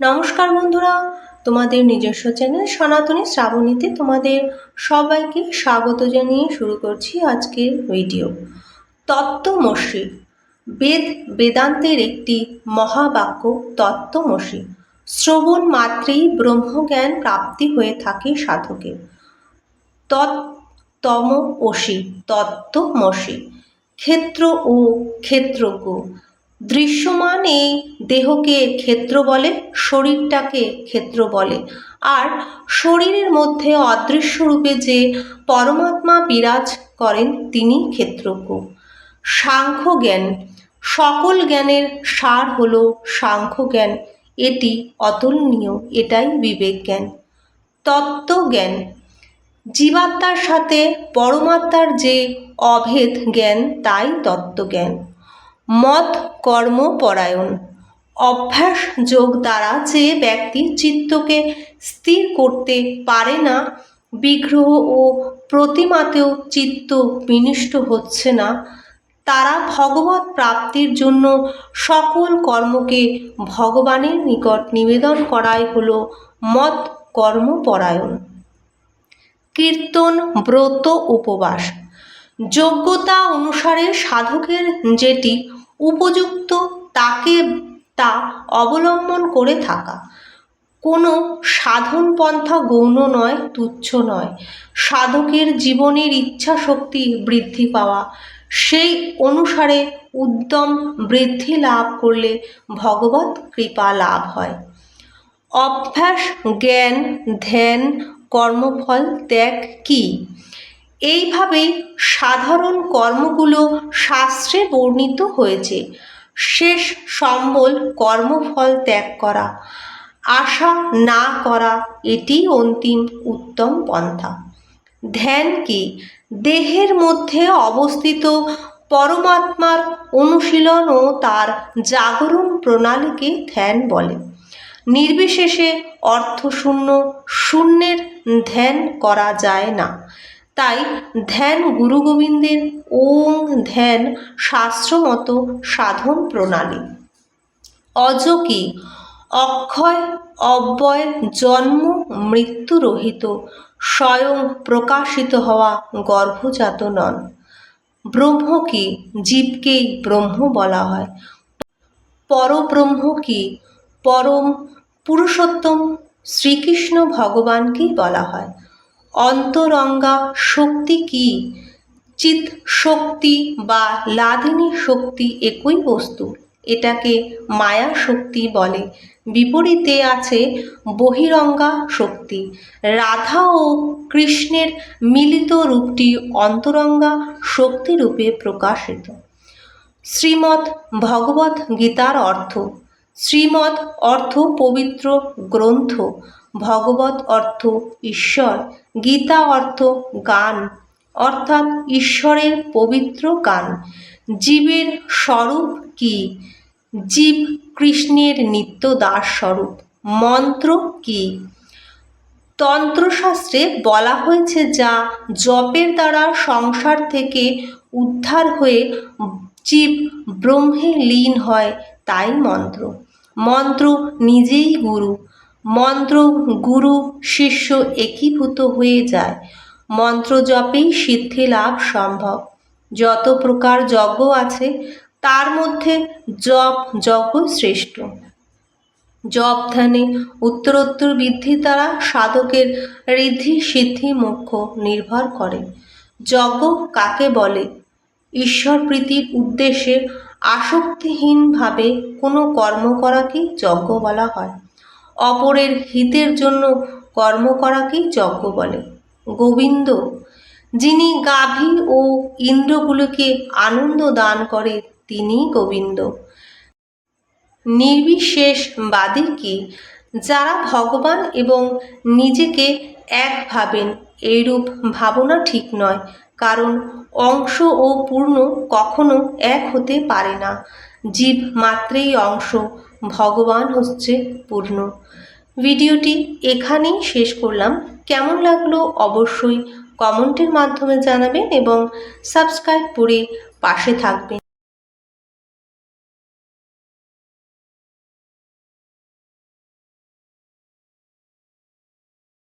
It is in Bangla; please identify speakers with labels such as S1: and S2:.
S1: নমস্কার বন্ধুরা, তোমাদের নিজস্ব চ্যানেল সনাতনী শ্রাবণীতে তোমাদের সবাইকে স্বাগত জানিয়ে শুরু করছি আজকের ভিডিও। তত্ত্বমসি, বেদ বেদান্তের একটি মহাবাক্য, তত্ত্বমসি। শ্রবণ মাত্রেই ব্রহ্মজ্ঞান প্রাপ্তি হয়ে থাকে সাধকের তত্তম অসি তত্ত্বমসি। ক্ষেত্র ও ক্ষেত্রজ্ঞ। দৃশ্যমান এই দেহকে ক্ষেত্র বলে, শরীরটাকে ক্ষেত্র বলে। আর শরীরের মধ্যে অদৃশ্য রূপে যে পরমাত্মা বিরাজ করেন, তিনি ক্ষেত্রজ্ঞ। সাংখ্য জ্ঞান সকল জ্ঞানের সার হল সাংখ্য জ্ঞান এটি অতুলনীয়, এটাই বিবেক জ্ঞান তত্ত্বজ্ঞান। জীবাত্মার সাথে পরমাত্মার যে অভেদ জ্ঞান, তাই তত্ত্বজ্ঞান। মত, কর্ম, পরায়ণ। অভ্যাস, যোগ দ্বারা যে ব্যক্তি চিত্তকে স্থির করতে পারে না, বিগ্রহ ও প্রতিমাতেও চিত্ত বিনিষ্ট হচ্ছে না, তারা ভগবত প্রাপ্তির জন্য সকল কর্মকে ভগবানের নিকট নিবেদন করাই হল মত কর্মপরায়ণ কীর্তন, ব্রত, উপবাস। যোগ্যতা অনুসারে সাধকের যেটি উপযুক্ত তাকে তা অবলম্বন করে থাকা। কোনো সাধন পন্থা গৌণ নয়, তুচ্ছ নয়। সাধকের জীবনের ইচ্ছা শক্তি বৃদ্ধি পাওয়া, সেই অনুসারে উদ্যম বৃদ্ধি লাভ করলে ভগবত কৃপা লাভ হয়। অভ্যাস, জ্ঞান, ধ্যান, কর্মফল ত্যাগ কী? এইভাবেই সাধারণ কর্মগুলো শাস্ত্রে বর্ণিত হয়েছে। শেষ সম্বল কর্মফল ত্যাগ করা। আশা না করা এটি অন্তিম উত্তম পন্থা। ধ্যান কি? দেহের মধ্যে অবস্থিত পরমাত্মার অনুশীলন ও তার জাগরণ প্রণালীকে ধ্যান বলে। নির্বিশেষে অর্থশূন্য শূন্যের ধ্যান করা যায় না। তাই ধ্যান গুরু গোবিন্দের ওং ধ্যান শাস্ত্রমত সাধন প্রণালী। অজ কি? অক্ষয়, অব্যয়, জন্ম মৃত্যুরহিত স্বয়ং প্রকাশিত হওয়া গর্ভজাত নন। ব্রহ্ম কি? জীবকেই ব্রহ্ম বলা হয়। পরব্রহ্ম কি? পরম পুরুষোত্তম শ্রীকৃষ্ণ ভগবানকেই বলা হয়। অন্তরঙ্গা শক্তি কি? চিৎ শক্তি বা লাদিনী শক্তি একই বস্তু। এটাকে মায়া শক্তি বলে। বিপরীতে আছে বহিরঙ্গা শক্তি। রাধা ও কৃষ্ণের মিলিত রূপটি অন্তরঙ্গা শক্তিরূপে প্রকাশিত। শ্রীমৎ ভগবত গীতার অর্থ। শ্রীমৎ অর্থ পবিত্র গ্রন্থ। ভগবত অর্থ ঈশ্বর, গীতা অর্থ গান, অর্থাৎ ঈশ্বরের পবিত্র গান। জীবের স্বরূপ কি? জীব কৃষ্ণের নিত্য দাস স্বরূপ। মন্ত্র কি? তন্ত্রশাস্ত্রে বলা হয়েছে যা জপের দ্বারা সংসার থেকে উদ্ধার হয়ে জীব ব্রহ্মে লীন হয়, তাই মন্ত্র। মন্ত্র নিজেই গুরু। মন্ত্র, গুরু, শিষ্য একীভূত হয়ে যায়। মন্ত্র জপেই সিদ্ধি লাভ সম্ভব। যত প্রকার যজ্ঞ আছে, তার মধ্যে জপ, যজ্ঞ শ্রেষ্ঠ। জপ ধ্যানে উত্তরোত্তর বৃদ্ধি দ্বারা সাধকের ঋদ্ধি সিদ্ধি মুখ্য নির্ভর করে। যজ্ঞ কাকে বলে? ঈশ্বর প্রীতির উদ্দেশ্যে আসক্তিহীনভাবে কোনো কর্ম করাকেই যজ্ঞ বলা হয়। অপরের হিতের জন্য কর্ম করাকেই যজ্ঞ বলে। গোবিন্দ, যিনি গাভী ও ইন্দ্রগুলোকে আনন্দ দান করে তিনি গোবিন্দ। নির্বিশেষবাদী কি? যারা ভগবান এবং নিজেকে এক ভাবেন, এইরূপ ভাবনা ঠিক নয়, কারণ অংশ ও পূর্ণ কখনো এক হতে পারে না। জীব মাত্রেই অংশ, ভগবান হচ্ছে পূর্ণ। ভিডিওটি এখানেই শেষ করলাম। কেমন লাগল অবশ্যই কমেন্টের মাধ্যমে জানাবেন এবং সাবস্ক্রাইব করে পাশে থাকবেন।